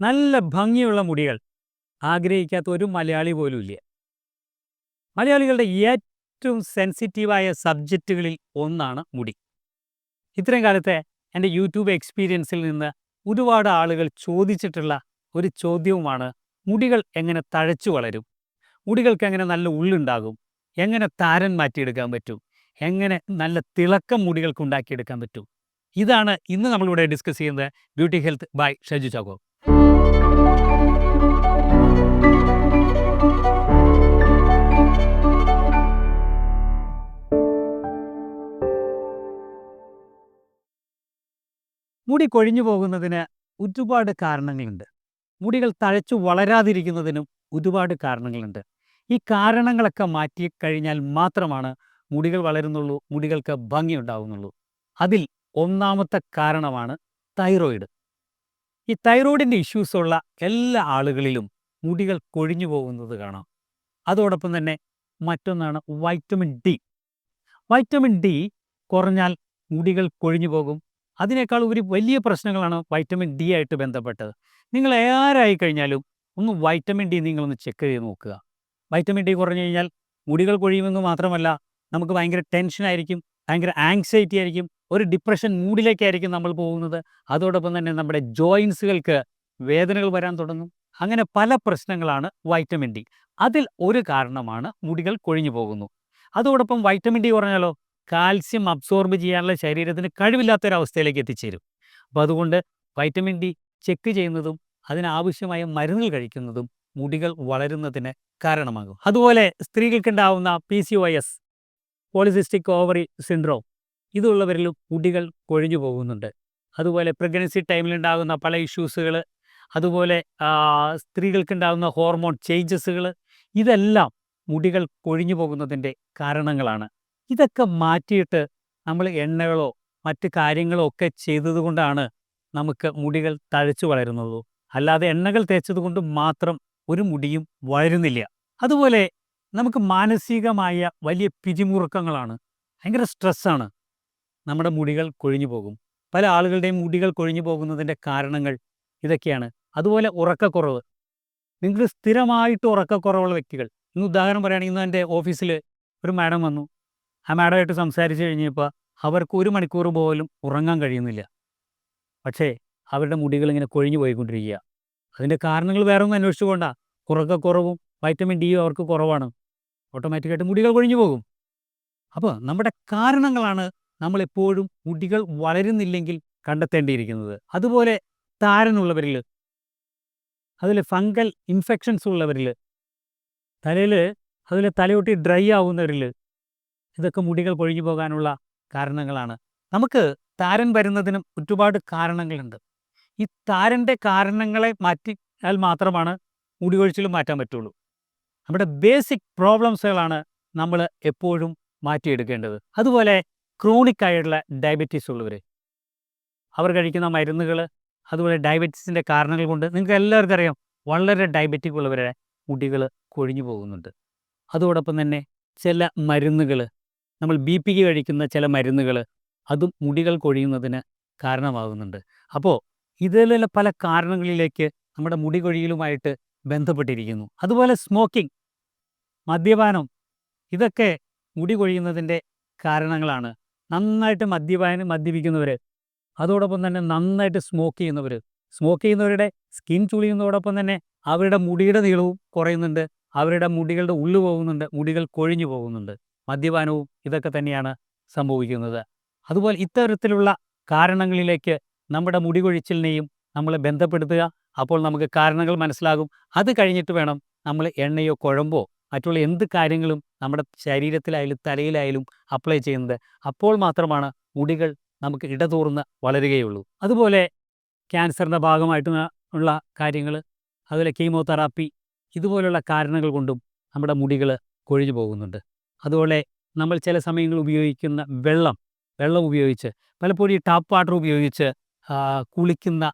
നല്ല ഭംഗിയുള്ള മുടികൾ. ആഗ്രഹിക്കാത്ത ഒരു മലയാളി പോലും ഇല്ല മലയാളികളുടെ ഏറ്റവും സെൻസിറ്റീവായ സബ്ജക്റ്റുകളിൽ ഒന്നാണ് മുടി. ഇത്രയും കാലത്തെ എന്റെ യൂട്യൂബ് എക്സ്പീരിയൻസിൽ നിന്ന് ഒരുപാട് ആളുകൾ ചോദിച്ചിട്ടുള്ള ഒരു ചോദ്യവുമാണ് മുടികൾ എങ്ങനെ തഴച്ചു വളരും? മുടികൾക്ക് എങ്ങനെ നല്ല ഉള്ളുണ്ടാകും? എങ്ങനെ താരൻ മാറ്റിയെടുക്കാൻ പറ്റും? എങ്ങനെ നല്ല തിളക്കം മുടികൾക്ക് ഉണ്ടാക്കിയെടുക്കാൻ പറ്റും? ഇതാണ് ഇന്ന് നമ്മളിവിടെ ഡിസ്കസ് ചെയ്യുന്നത് beauty health by Shaju Chacko. മുടി കൊഴിഞ്ഞു പോകുന്നതിന് ഒരുപാട് കാരണങ്ങളുണ്ട്. മുടികൾ തഴച്ചു വളരാതിരിക്കുന്നതിനും ഒരുപാട് കാരണങ്ങളുണ്ട്. ഈ കാരണങ്ങളൊക്കെ മാറ്റി കഴിഞ്ഞാൽ മാത്രമാണ് മുടികൾ വളരുന്നുള്ളൂ മുടികൾക്ക് ഭംഗി ഉണ്ടാകുന്നുള്ളൂ അതിൽ ഒന്നാമത്തെ കാരണമാണ് തൈറോയിഡ്. ഈ തൈറോയിഡിന്റെ ഇഷ്യൂസ് ഉള്ള എല്ലാ ആളുകളിലും മുടികൾ കൊഴിഞ്ഞു പോകുന്നത് കാണാം. അതോടൊപ്പം തന്നെ മറ്റൊന്നാണ് വൈറ്റമിൻ ഡി. വൈറ്റമിൻ ഡി കുറഞ്ഞാൽ മുടികൾ കൊഴിഞ്ഞു പോകും അതിനേക്കാൾ ഒരു വലിയ പ്രശ്നങ്ങളാണ് വൈറ്റമിൻ ഡി ആയിട്ട് ബന്ധപ്പെട്ടത്. നിങ്ങൾ ആരായി കഴിഞ്ഞാലും ഒന്ന് വൈറ്റമിൻ ഡി നിങ്ങളൊന്ന് ചെക്ക് ചെയ്ത് നോക്കുക. വൈറ്റമിൻ ഡി കുറഞ്ഞു കഴിഞ്ഞാൽ മുടികൾ കൊഴിയുമെന്ന് മാത്രമല്ല നമുക്ക് ഭയങ്കര ടെൻഷനായിരിക്കും ഭയങ്കര ആങ്സൈറ്റി ആയിരിക്കും ഒരു ഡിപ്രഷൻ മൂഡിലേക്കായിരിക്കും നമ്മൾ പോകുന്നത്. അതോടൊപ്പം തന്നെ നമ്മുടെ ജോയിൻസുകൾക്ക് വേദനകൾ വരാൻ തുടങ്ങും. അങ്ങനെ പല പ്രശ്നങ്ങളാണ് വൈറ്റമിൻ ഡി അതിൽ ഒരു കാരണമാണ് മുടികൾ കൊഴിഞ്ഞു പോകുന്നു. അതോടൊപ്പം വൈറ്റമിൻ ഡി കുറഞ്ഞാലോ? കാൽസ്യം അബ്സോർബ് ചെയ്യാനുള്ള ശരീരത്തിന് കഴിവില്ലാത്തൊരവസ്ഥയിലേക്ക് എത്തിച്ചേരും. അപ്പോൾ അതുകൊണ്ട് വൈറ്റമിൻ ഡി ചെക്ക് ചെയ്യുന്നതും അതിനാവശ്യമായ മരുന്നുകൾ കഴിക്കുന്നതും മുടികൾ വളരുന്നതിന് കാരണമാകും. അതുപോലെ സ്ത്രീകൾക്കുണ്ടാവുന്ന P C O S polycystic ovary syndrome ഇതുള്ളവരിലും മുടികൾ കൊഴിഞ്ഞു പോകുന്നുണ്ട്. അതുപോലെ പ്രഗ്നൻസി ടൈമിലുണ്ടാകുന്ന പല ഇഷ്യൂസുകൾ അതുപോലെ സ്ത്രീകൾക്കുണ്ടാകുന്ന ഹോർമോൺ ചേഞ്ചസുകൾ ഇതെല്ലാം മുടികൾ കൊഴിഞ്ഞു പോകുന്നതിന്റെ കാരണങ്ങളാണ്. ഇതൊക്കെ മാറ്റിയിട്ട് നമ്മൾ എണ്ണകളോ മറ്റ് കാര്യങ്ങളോ ഒക്കെ ചെയ്തതുകൊണ്ടാണ് നമുക്ക് മുടികൾ തഴച്ചു വളരുന്നത്. അല്ലാതെ എണ്ണകൾ തേച്ചത് കൊണ്ട് മാത്രം ഒരു മുടിയും വളരുന്നില്ല. അതുപോലെ നമുക്ക് മാനസികമായ വലിയ പിരിമുറുക്കങ്ങളാണ്. ഭയങ്കര സ്ട്രെസ്സാണ്. നമ്മുടെ മുടികൾ കൊഴിഞ്ഞു പോകും. പല ആളുകളുടെയും മുടികൾ കൊഴിഞ്ഞു പോകുന്നതിന്റെ കാരണങ്ങൾ ഇതൊക്കെയാണ്. അതുപോലെ ഉറക്കക്കുറവ്. നിങ്ങൾ സ്ഥിരമായിട്ട് ഉറക്കക്കുറവുള്ള വ്യക്തികൾ. ഇന്ന് ഉദാഹരണം പറയുകയാണെങ്കിൽ ഇന്ന് എന്റെ ഓഫീസിൽ ഒരു മാഡം വന്നു. ആ മാഡമായിട്ട് സംസാരിച്ച് കഴിഞ്ഞപ്പോൾ അവർക്ക് ഒരു മണിക്കൂർ പോലും ഉറങ്ങാൻ കഴിയുന്നില്ല. പക്ഷേ അവരുടെ മുടികൾ ഇങ്ങനെ കൊഴിഞ്ഞു പോയിക്കൊണ്ടിരിക്കുക അതിന്റെ കാരണങ്ങൾ വേറെ ഒന്നും അന്വേഷിച്ചു പോകണ്ട ഉറക്കക്കുറവും വൈറ്റമിൻ ഡിയും അവർക്ക് കുറവാണ്. ഓട്ടോമാറ്റിക്കായിട്ട് മുടികൾ കൊഴിഞ്ഞു പോകും. അപ്പോൾ നമ്മുടെ കാരണങ്ങളാണ് നമ്മളെപ്പോഴും മുടികൾ വളരുന്നില്ലെങ്കിൽ കണ്ടെത്തേണ്ടിയിരിക്കുന്നത്. അതുപോലെ താരനുള്ളവരിൽ അതിൽ ഫംഗൽ ഇൻഫെക്ഷൻസ് ഉള്ളവരിൽ തലയിൽ അതിൽ തലയൊട്ടി ഡ്രൈ ആവുന്നവരിൽ ഇതൊക്കെ മുടികൾ കൊഴിഞ്ഞു പോകാനുള്ള കാരണങ്ങളാണ്. നമുക്ക് താരൻ വരുന്നതിനും ഒരുപാട് കാരണങ്ങളുണ്ട്. ഈ താരന്റെ കാരണങ്ങളെ മാറ്റിയാൽ മാത്രമാണ് മുടി കൊഴിച്ചിലും മാറ്റാൻ പറ്റുള്ളൂ. നമ്മുടെ ബേസിക് പ്രോബ്ലംസുകളാണ് നമ്മൾ എപ്പോഴും മാറ്റിയെടുക്കേണ്ടത്. അതുപോലെ ക്രോണിക് ആയിട്ടുള്ള ഡയബറ്റീസ് ഉള്ളവർ അവർ കഴിക്കുന്ന മരുന്നുകൾ അതുപോലെ ഡയബറ്റീസിന്റെ കാരണങ്ങൾ കൊണ്ട് നിങ്ങൾക്ക് എല്ലാവർക്കും അറിയാം വളരെ ഡയബറ്റിക് ഉള്ളവരെ മുടികൾ കൊഴിഞ്ഞു പോകുന്നുണ്ട്. അതോടൊപ്പം തന്നെ ചില മരുന്നുകൾ നമ്മൾ ബി പിക്ക് കഴിക്കുന്ന ചില മരുന്നുകൾ അതും മുടികൾ കൊഴിയുന്നതിന് കാരണമാകുന്നുണ്ട്. അപ്പോൾ ഇതിലുള്ള പല കാരണങ്ങളിലേക്ക് നമ്മുടെ മുടി കൊഴിയലുമായിട്ട് ബന്ധപ്പെട്ടിരിക്കുന്നു. അതുപോലെ സ്മോക്കിംഗ് മദ്യപാനം ഇതൊക്കെ മുടി കൊഴിയുന്നതിന്റെ കാരണങ്ങളാണ്. നന്നായിട്ട് മദ്യപാനം മദ്യപിക്കുന്നവർ അതോടൊപ്പം തന്നെ നന്നായിട്ട് സ്മോക്ക് ചെയ്യുന്നവർ സ്മോക്ക് ചെയ്യുന്നവരുടെ സ്കിൻ ചുളിയുന്നതോടൊപ്പം തന്നെ അവരുടെ മുടിയുടെ നീളവും കുറയുന്നുണ്ട്. അവരുടെ മുടികളുടെ ഉള്ളു പോകുന്നുണ്ട് മുടികൾ കൊഴിഞ്ഞു പോകുന്നുണ്ട്. മദ്യപാനവും ഇതൊക്കെ തന്നെയാണ് സംഭവിക്കുന്നത്. അതുപോലെ ഇത്തരത്തിലുള്ള കാരണങ്ങളിലേക്ക് നമ്മുടെ മുടി കൊഴിച്ചിലിനെയും നമ്മൾ ബന്ധപ്പെടുത്തുക അപ്പോൾ നമുക്ക് കാരണങ്ങൾ മനസ്സിലാകും. അത് കഴിഞ്ഞിട്ട് വേണം നമ്മൾ എണ്ണയോ കുഴമ്പോ മറ്റുള്ള എന്ത് കാര്യങ്ങളും നമ്മുടെ ശരീരത്തിലായാലും തലയിലായാലും അപ്ലൈ ചെയ്യുന്നത്. അപ്പോൾ മാത്രമാണ് മുടികൾ നമുക്ക് ഇടതൂർന്ന് വളരുകയുള്ളൂ. അതുപോലെ ക്യാൻസറിന്റെ ഭാഗമായിട്ട് ഉള്ള കാര്യങ്ങൾ അതുപോലെ കീമോതെറാപ്പി ഇതുപോലുള്ള കാരണങ്ങൾ കൊണ്ടും നമ്മുടെ മുടികൾ കൊഴിഞ്ഞു പോകുന്നുണ്ട്. അതുപോലെ നമ്മൾ ചില സമയങ്ങളിൽ ഉപയോഗിക്കുന്ന വെള്ളം വെള്ളം ഉപയോഗിച്ച് പലപ്പോഴും ഈ ടാപ്പ് വാട്ടർ ഉപയോഗിച്ച് കുളിക്കുന്ന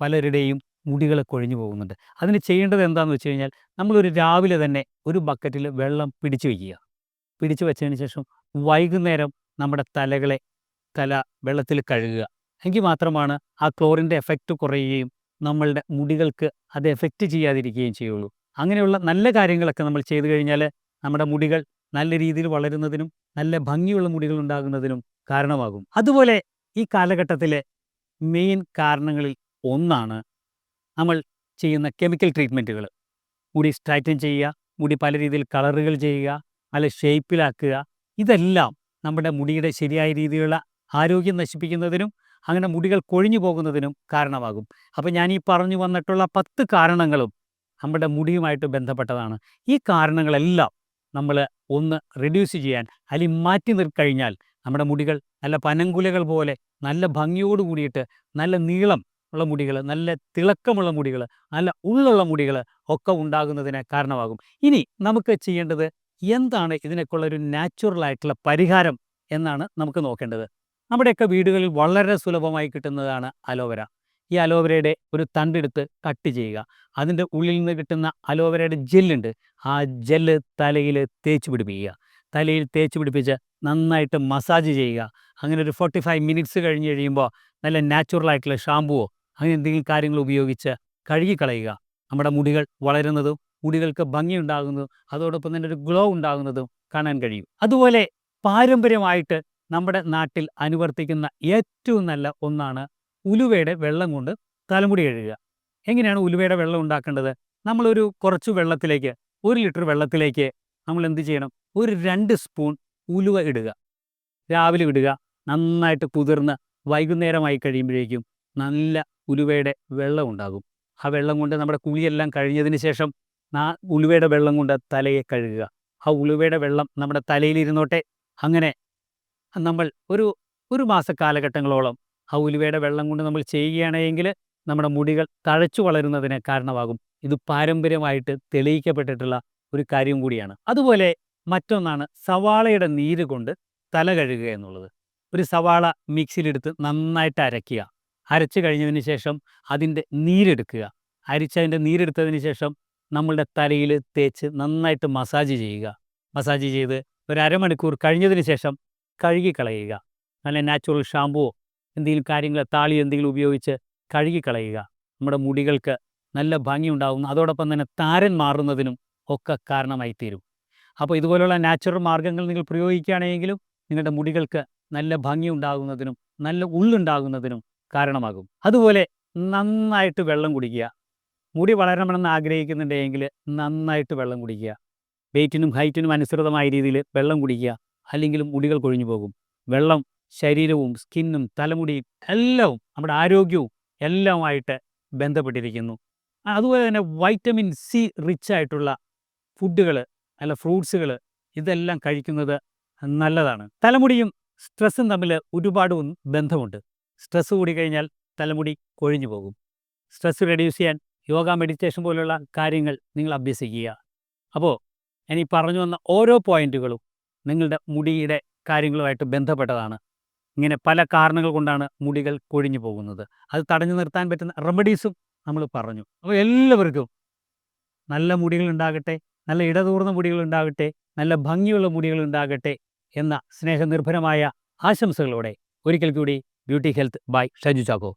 പലരുടെയും മുടികൾ കൊഴിഞ്ഞു പോകുന്നുണ്ട്. അതിന് ചെയ്യേണ്ടത് എന്താണെന്ന് വെച്ച് കഴിഞ്ഞാൽ നമ്മളൊരു രാവിലെ തന്നെ ഒരു ബക്കറ്റിൽ വെള്ളം പിടിച്ചു വയ്ക്കുക. പിടിച്ചു വെച്ചതിന് ശേഷം വൈകുന്നേരം നമ്മുടെ തലകളെ തല വെള്ളത്തിൽ കഴുകുക. എങ്കിൽ മാത്രമാണ് ആ ക്ലോറിന്റെ എഫക്റ്റ് കുറയുകയും നമ്മളുടെ മുടികൾക്ക് അത് എഫക്റ്റ് ചെയ്യാതിരിക്കുകയും ചെയ്യുള്ളൂ. അങ്ങനെയുള്ള നല്ല കാര്യങ്ങളൊക്കെ നമ്മൾ ചെയ്തു കഴിഞ്ഞാൽ നമ്മുടെ മുടികൾ നല്ല രീതിയിൽ വളരുന്നതിനും നല്ല ഭംഗിയുള്ള മുടികൾ ഉണ്ടാകുന്നതിനും കാരണമാകും. അതുപോലെ ഈ കാലഘട്ടത്തിലെ മെയിൻ കാരണങ്ങളിൽ ഒന്നാണ് നമ്മൾ ചെയ്യുന്ന കെമിക്കൽ ട്രീറ്റ്മെന്റുകൾ മുടി സ്ട്രൈറ്റൻ ചെയ്യുക മുടി പല രീതിയിൽ കളറുകൾ ചെയ്യുക അല്ല ഷേപ്പിലാക്കുക ഇതെല്ലാം നമ്മുടെ മുടിയുടെ ശരിയായ രീതിയിലുള്ള ആരോഗ്യം നശിപ്പിക്കുന്നതിനും അങ്ങനെ മുടികൾ കൊഴിഞ്ഞു പോകുന്നതിനും കാരണമാകും. അപ്പോൾ ഞാൻ ഈ പറഞ്ഞു വന്നിട്ടുള്ള പത്ത് കാരണങ്ങളും നമ്മുടെ മുടിയുമായിട്ട് ബന്ധപ്പെട്ടതാണ്. ഈ കാരണങ്ങളെല്ലാം നമ്മൾ ഒന്ന് റെഡ്യൂസ് ചെയ്യാൻ അല്ലെങ്കിൽ മാറ്റി നിർക്കഴിഞ്ഞാൽ നമ്മുടെ മുടികൾ നല്ല പനങ്കുലകൾ പോലെ നല്ല ഭംഗിയോട് കൂടിയിട്ട് നല്ല നീളം ഉള്ള മുടികൾ നല്ല തിളക്കമുള്ള മുടികൾ നല്ല ഉള്ളുള്ള മുടികൾ ഒക്കെ ഉണ്ടാകുന്നതിന് കാരണമാകും. ഇനി നമുക്ക് ചെയ്യേണ്ടത് എന്താണ് ഇതിനൊക്കെയുള്ള ഒരു നാച്ചുറൽ ആയിട്ടുള്ള പരിഹാരം എന്നാണ് നമുക്ക് നോക്കേണ്ടത്. നമ്മുടെയൊക്കെ വീടുകളിൽ വളരെ സുലഭമായി കിട്ടുന്നതാണ് അലോവര. ഈ അലോവരയുടെ ഒരു തണ്ടെടുത്ത് കട്ട് ചെയ്യുക. അതിന്റെ ഉള്ളിൽ നിന്ന് കിട്ടുന്ന അലോവരയുടെ ജെല്ലുണ്ട്. ആ ജെല്ല് തലയിൽ തേച്ച് പിടിപ്പിക്കുക. തലയിൽ തേച്ച് പിടിപ്പിച്ച് നന്നായിട്ട് മസാജ് ചെയ്യുക. അങ്ങനെ ഒരു ഫോർട്ടി ഫൈവ് മിനിറ്റ്സ് കഴിഞ്ഞ് കഴിയുമ്പോൾ നല്ല നാച്ചുറൽ ആയിട്ടുള്ള ഷാമ്പുവോ അങ്ങനെ എന്തെങ്കിലും കാര്യങ്ങൾ ഉപയോഗിച്ച് കഴുകിക്കളയുക. നമ്മുടെ മുടികൾ വളരുന്നതും മുടികൾക്ക് ഭംഗി ഉണ്ടാകുന്നതും അതോടൊപ്പം തന്നെ ഒരു ഗ്ലോ ഉണ്ടാകുന്നതും കാണാൻ കഴിയും. അതുപോലെ പാരമ്പര്യമായിട്ട് നമ്മുടെ നാട്ടിൽ അനുവർത്തിക്കുന്ന ഏറ്റവും നല്ല ഒന്നാണ് ഉലുവയുടെ വെള്ളം കൊണ്ട് തലമുടി കഴുകുക. എങ്ങനെയാണ് ഉലുവയുടെ വെള്ളം ഉണ്ടാക്കേണ്ടത്? നമ്മളൊരു കുറച്ച് വെള്ളത്തിലേക്ക് ഒരു ലിറ്റർ വെള്ളത്തിലേക്ക് നമ്മൾ എന്ത് ചെയ്യണം? ഒരു രണ്ട് സ്പൂൺ ഉലുവ ഇടുക. രാവിലെ ഇടുക. നന്നായിട്ട് കുതിർന്ന് വൈകുന്നേരമായി കഴിയുമ്പോഴേക്കും നല്ല ഉലുവയുടെ വെള്ളം ഉണ്ടാകും. ആ വെള്ളം കൊണ്ട് നമ്മുടെ കുളിയെല്ലാം കഴിഞ്ഞതിന് ശേഷം ആ ഉലുവയുടെ വെള്ളം കൊണ്ട് തലയെ കഴുകുക. ആ ഉലുവയുടെ വെള്ളം നമ്മുടെ തലയിലിരുന്നോട്ടെ. അങ്ങനെ നമ്മൾ ഒരു ഒരു മാസ കാലഘട്ടങ്ങളോളം ആ ഉലുവയുടെ വെള്ളം കൊണ്ട് നമ്മൾ ചെയ്യുകയാണെങ്കിൽ നമ്മുടെ മുടികൾ തഴച്ചു വളരുന്നതിന് കാരണമാകും. ഇത് പാരമ്പര്യമായിട്ട് തെളിയിക്കപ്പെട്ടിട്ടുള്ള ഒരു കാര്യം കൂടിയാണ്. അതുപോലെ മറ്റൊന്നാണ് സവാളയുടെ നീര് കൊണ്ട് തല കഴുകുക എന്നുള്ളത്. ഒരു സവാള മിക്സിയിലെടുത്ത് നന്നായിട്ട് അരയ്ക്കുക. അരച്ചു കഴിഞ്ഞതിന് ശേഷം അതിന്റെ നീരെടുക്കുക. അരിച്ചതിന്റെ നീരെടുത്തതിന് ശേഷം നമ്മളുടെ തലയിൽ തേച്ച് നന്നായിട്ട് മസാജ് ചെയ്യുക. മസാജ് ചെയ്ത് ഒരു അരമണിക്കൂർ കഴിഞ്ഞതിന് ശേഷം കഴുകിക്കളയുക. നല്ല നാച്ചുറൽ ഷാമ്പുവോ എന്തെങ്കിലും കാര്യങ്ങൾ താളി എന്തെങ്കിലും ഉപയോഗിച്ച് കഴുകിക്കളയുക. നമ്മുടെ മുടികൾക്ക് നല്ല ഭംഗി ഉണ്ടാകുന്നു അതോടൊപ്പം തന്നെ താരൻ മാറുന്നതിനും ഒക്കെ കാരണമായി തീരും അപ്പോൾ ഇതുപോലുള്ള നാച്ചുറൽ മാർഗങ്ങൾ നിങ്ങൾ പ്രയോഗിക്കുകയാണെങ്കിലും നിങ്ങളുടെ മുടികൾക്ക് നല്ല ഭംഗി ഉണ്ടാകുന്നതിനും നല്ല ഉള്ളുണ്ടാകുന്നതിനും കാരണമാകും. അതുപോലെ നന്നായിട്ട് വെള്ളം കുടിക്കുക. മുടി വളരണമെന്ന് ആഗ്രഹിക്കുന്നുണ്ടെങ്കിൽ നന്നായിട്ട് വെള്ളം കുടിക്കുക. വെയിറ്റിനും ഹൈറ്റിനും അനുസൃതമായ രീതിയിൽ വെള്ളം കുടിക്കുക. അല്ലെങ്കിൽ മുടികൾ കൊഴിഞ്ഞു പോകും വെള്ളം ശരീരവും സ്കിന്നും തലമുടിയും എല്ലാം നമ്മുടെ ആരോഗ്യവും എല്ലാമായിട്ട് ബന്ധപ്പെട്ടിരിക്കുന്നു. അതുപോലെ തന്നെ വൈറ്റമിൻ സി റിച്ച് ആയിട്ടുള്ള ഫുഡുകൾ അല്ല ഫ്രൂട്ട്സുകൾ ഇതെല്ലാം കഴിക്കുന്നത് നല്ലതാണ്. തലമുടിയും സ്ട്രെസ്സും തമ്മിൽ ഒരുപാട് ബന്ധമുണ്ട്. സ്ട്രെസ്സ് കൂടി കഴിഞ്ഞാൽ തലമുടി കൊഴിഞ്ഞു പോകും. സ്ട്രെസ്സ് റെഡ്യൂസ് ചെയ്യാൻ യോഗ മെഡിറ്റേഷൻ പോലുള്ള കാര്യങ്ങൾ നിങ്ങൾ അഭ്യസിക്കുക. അപ്പോൾ ഇനി പറഞ്ഞു വന്ന ഓരോ പോയിന്റുകളും നിങ്ങളുടെ മുടിയുടെ കാര്യങ്ങളുമായിട്ട് ബന്ധപ്പെട്ടതാണ്. ഇങ്ങനെ പല കാരണങ്ങൾ കൊണ്ടാണ് മുടികൾ കൊഴിഞ്ഞു പോകുന്നത്. അത് തടഞ്ഞു നിർത്താൻ പറ്റുന്ന റെമഡീസും നമ്മൾ പറഞ്ഞു. അപ്പോൾ എല്ലാവർക്കും നല്ല മുടികൾ ഉണ്ടാകട്ടെ നല്ല ഇടതൂർന്ന മുടികൾ ഉണ്ടാകട്ടെ നല്ല ഭംഗിയുള്ള മുടികൾ ഉണ്ടാകട്ടെ എന്ന സ്നേഹനിർഭരമായ ആശംസകളോടെ ഒരിക്കൽ കൂടി beauty health by Shaju Chacko.